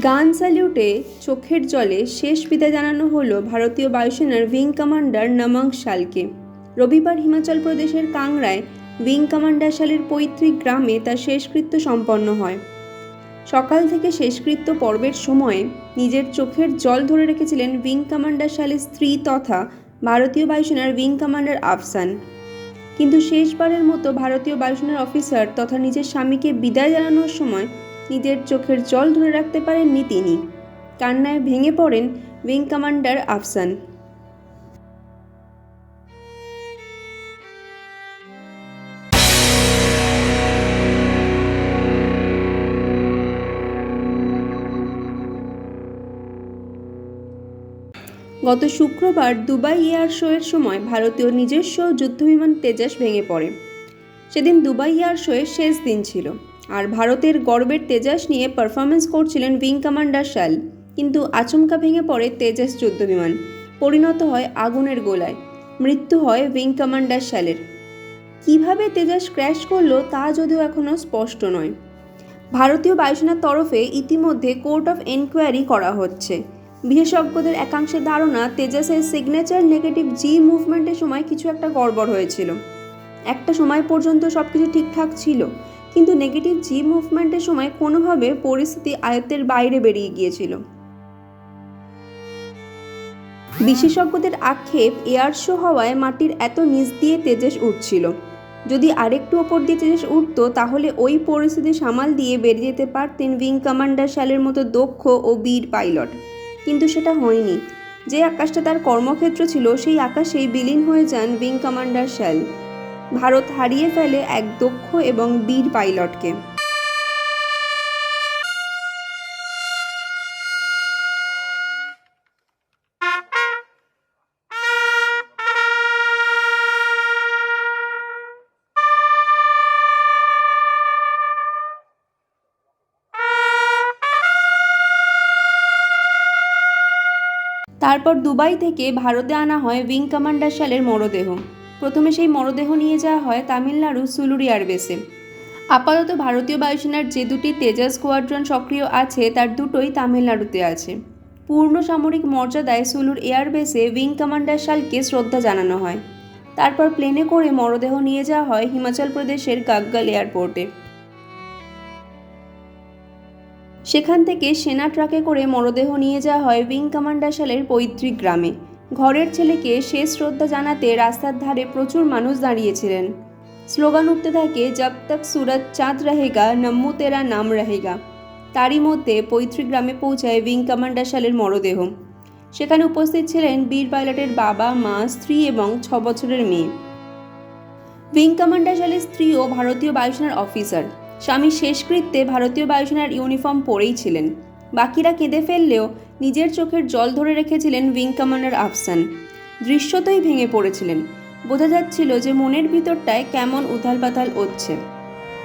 গান স্যালিউটে চোখের জলে শেষ বিদায় জানানো হলো ভারতীয় বায়ুসেনার উইং কমান্ডার নমাং শালকে। রবিবার হিমাচল প্রদেশের কাংড়ায় উইং কমান্ডার শালের পৈতৃক গ্রামে তার শেষকৃত্য সম্পন্ন হয়। সকাল থেকে শেষকৃত্য পর্বের সময়ে নিজের চোখের জল ধরে রেখেছিলেন উইং কমান্ডার শালের স্ত্রী তথা ভারতীয় বায়ুসেনার উইং কমান্ডার আফসান। কিন্তু শেষবারের মতো ভারতীয় বায়ুসেনার অফিসার তথা নিজের স্বামীকে বিদায় জানানোর সময় নিজের চোখের জল ধরে রাখতে পারেননি তিনি। কান্নায় ভেঙে পড়েন উইং কমান্ডার আফসান। গত শুক্রবার দুবাই এয়ার শোয়ের সময় ভারতীয় নিজস্ব যুদ্ধবিমান তেজাস ভেঙে পড়ে। সেদিন দুবাই এয়ার শোয়ের শেষ দিন ছিল। আর ভারতের গর্বের তেজাস নিয়ে পারফরমেন্স করছিলেন উইং কমান্ডার শাল কিন্তু আচমকা ভেঙে পড়ে তেজাস যুদ্ধবিমান পরিণত হয় আগুনের গোলায়। মৃত্যু হয় উইং কমান্ডার শ্যালের কীভাবে তেজাস ক্র্যাশ করল তা যদিও এখনও স্পষ্ট নয়। ভারতীয় বায়ুসেনার তরফে ইতিমধ্যে কোর্ট অফ এনকোয়ারি করা হচ্ছে। বিশেষজ্ঞদের একাংশের ধারণা, তেজাসের সিগনেচার নেগেটিভ জি মুভমেন্টের সময় কিছু একটা গড়বড় হয়েছিল। একটা সময় পর্যন্ত সব কিছু ঠিকঠাক ছিল। কিন্তু নেগেটিভ জি মুভমেন্টের সময় কোনোভাবে পরিস্থিতি আয়ত্তের বাইরে বেরিয়ে গিয়েছিল। বিশেষজ্ঞদের আক্ষেপ এয়ার শো হওয়ায় মাটির এত নিচ দিয়ে তেজস উঠছিল। যদি আরেকটু ওপর দিয়ে তেজস উঠত, তাহলে ওই পরিস্থিতি সামাল দিয়ে বেরিয়ে যেতে পারতেন উইং কমান্ডার শ্যালের মতো দক্ষ ও বীর পাইলট কিন্তু সেটা হয়নি। যে আকাশটা তার কর্মক্ষেত্র ছিল, সেই আকাশেই বিলীন হয়ে যান উইং কমান্ডার শ্যাল। ভারত হারিয়ে ফেলে এক দক্ষ এবং বীর পাইলটকে। তারপর দুবাই থেকে ভারতে আনা হয় উইং কমান্ডার শালের মরদেহ। প্রথমে সেই মরদেহ নিয়ে যাওয়া হয় তামিলনাড়ু সুলুর এয়ারবেসে আপাতত ভারতীয় বায়ুসেনার যে দুটি তেজাস স্কোয়াড্রন সক্রিয় আছে, তার দুটোই তামিলনাড়ুতে আছে। পূর্ণ সামরিক মর্যাদায় সুলুর এয়ারবেসে উইং কমান্ডার শালকে শ্রদ্ধা জানানো হয়। তারপর প্লেনে করে মরদেহ নিয়ে যাওয়া হয় হিমাচল প্রদেশের গাগ্গাল এয়ারপোর্টে। সেখান থেকে সেনা ট্রাকে করে মরদেহ নিয়ে যাওয়া হয় উইং কমান্ডার শালের পৈতৃক গ্রামে। ঘরের ছেলেকে শেষ শ্রদ্ধা জানাতে রাস্তার ধারে প্রচুর মানুষ দাঁড়িয়েছিলেন। স্লোগান উঠতে থাকে, জব তক সুরত চাঁদ রহেগা, নম্মু তেরা নাম রহেগা। তারই মধ্যে পৈতৃক গ্রামে পৌঁছায় উইং কমান্ডার শালের মরদেহ। সেখানে উপস্থিত ছিলেন বীর পাইলটের বাবা, মা, স্ত্রী এবং ছ বছরের মেয়ে। উইং কমান্ডার স্ত্রী ও ভারতীয় বায়ুসেনার অফিসার। স্বামী শেষকৃত্যে ভারতীয় বায়ুসেনার ইউনিফর্ম পরেই ছিলেন। বাকিরা কেঁদে ফেললেও নিজের চোখের জল ধরে রেখেছিলেন উইং কমান্ডার আফসান। দৃশ্যতই ভেঙে পড়েছিলেন। বোঝা যাচ্ছিল যে মনের ভিতরটায় কেমন উথাল পাতাল হচ্ছে।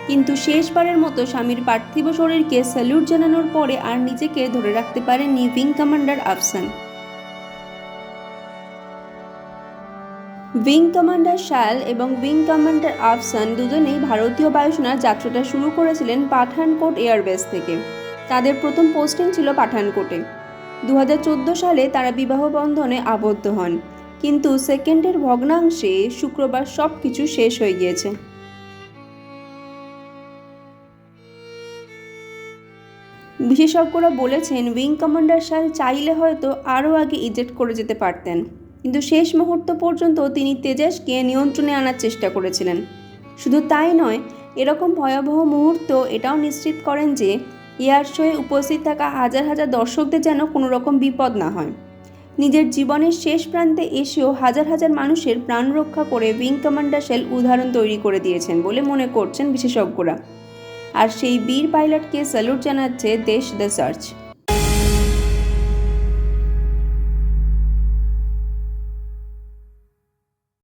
কিন্তু শেষবারের মতো স্বামীর পার্থিব শরীরকে স্যালুট জানানোর পরে আর নিজেকে ধরে রাখতে পারেননি wing commander Afsan. Wing commander shall এবং উইং কমান্ডার আফসান দুজনেই ভারতীয় বায়ুসেনার যাত্রাটা শুরু করেছিলেন পাঠানকোট এয়ারবেস থেকে। তাদের প্রথম পোস্টিং ছিল পাঠানকোটে। দু হাজার চোদ্দ সালে তারা বিবাহ বন্ধনে আবদ্ধ হন, কিন্তু সেকেন্ডের ভগ্নাংশে শুক্রবার সব কিছু শেষ হয়ে গিয়েছে। বিশেষজ্ঞরা বলেছেন উইং কমান্ডার শাল চাইলে হয়তো আরও আগে ইজেক্ট করে যেতে পারতেন, কিন্তু শেষ মুহূর্ত পর্যন্ত তিনি তেজাসকে নিয়ন্ত্রণে আনার চেষ্টা করেছিলেন। শুধু তাই নয়, এরকম ভয়াবহ মুহূর্ত এটাও নিশ্চিত করেন যে এয়ার শোয়ে উপস্থিত থাকা হাজার হাজার দর্শকদের যেন কোনো রকম বিপদ না হয়। নিজের জীবনের শেষ প্রান্তে এসেও হাজার হাজার মানুষের প্রাণ রক্ষা করে উইং কমান্ডার শেল উদাহরণ তৈরি করে দিয়েছেন বলে মনে করছেন বিশেষজ্ঞরা। আর সেই বীর পাইলটকে স্যালুট জানাচ্ছে দেশ দ্য সার্চ।